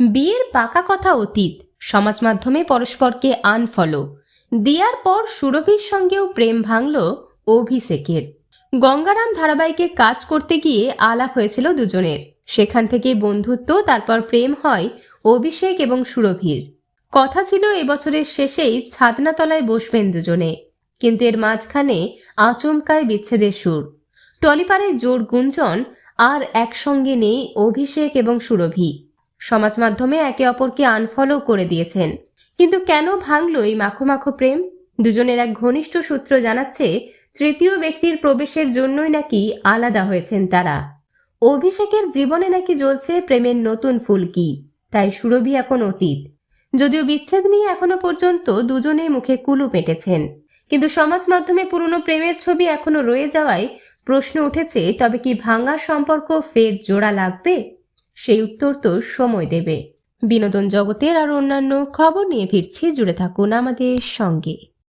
বিয়ের পাকা কথা অতীত। সমাজ মাধ্যমে পরস্পরকে আনফলো দিয়ার পর সুরভির সঙ্গেও প্রেম ভাঙল অভিষেকের। গঙ্গারাম ধারাবাহিকে কাজ করতে গিয়ে আলাপ হয়েছিল দুজনের। সেখান থেকে বন্ধুত্ব, তারপর প্রেম হয় অভিষেক এবং সুরভির। কথা ছিল এবছরের শেষেই ছাদনাতলায় বসবেন দুজনে। কিন্তু এর মাঝখানে আচমকায় বিচ্ছেদের সুর। টলিপারে জোর গুঞ্জন আর একসঙ্গে নেই অভিষেক এবং সুরভি। সমাজ মাধ্যমে একে অপরকে আনফলো করে দিয়েছেন। কিন্তু কেন ভাঙল এই মাখো মাখো প্রেম? দুজনের এক ঘনিষ্ঠ সূত্র জানাচ্ছে, তৃতীয় ব্যক্তির প্রবেশের জন্যই নাকি আলাদা হয়েছেন তারা। অভিষেকের জীবনে নাকি জ্বলছে প্রেমের নতুন ফুলকি, তাই সুরভি এখন অতীত। যদিও বিচ্ছেদ নিয়ে এখনও পর্যন্ত দুজনে মুখে কুলু পেটেছেন, কিন্তু সমাজ মাধ্যমে পুরনো প্রেমের ছবি এখনও রয়ে যাওয়ায় প্রশ্ন উঠেছে, তবে কি ভাঙা সম্পর্ক ফের জোড়া লাগবে? সেই উত্তর তো সময় দেবে। বিনোদন জগতের আর অন্যান্য খবর নিয়ে ফিরছি, জুড়ে থাকুন আমাদের সঙ্গে।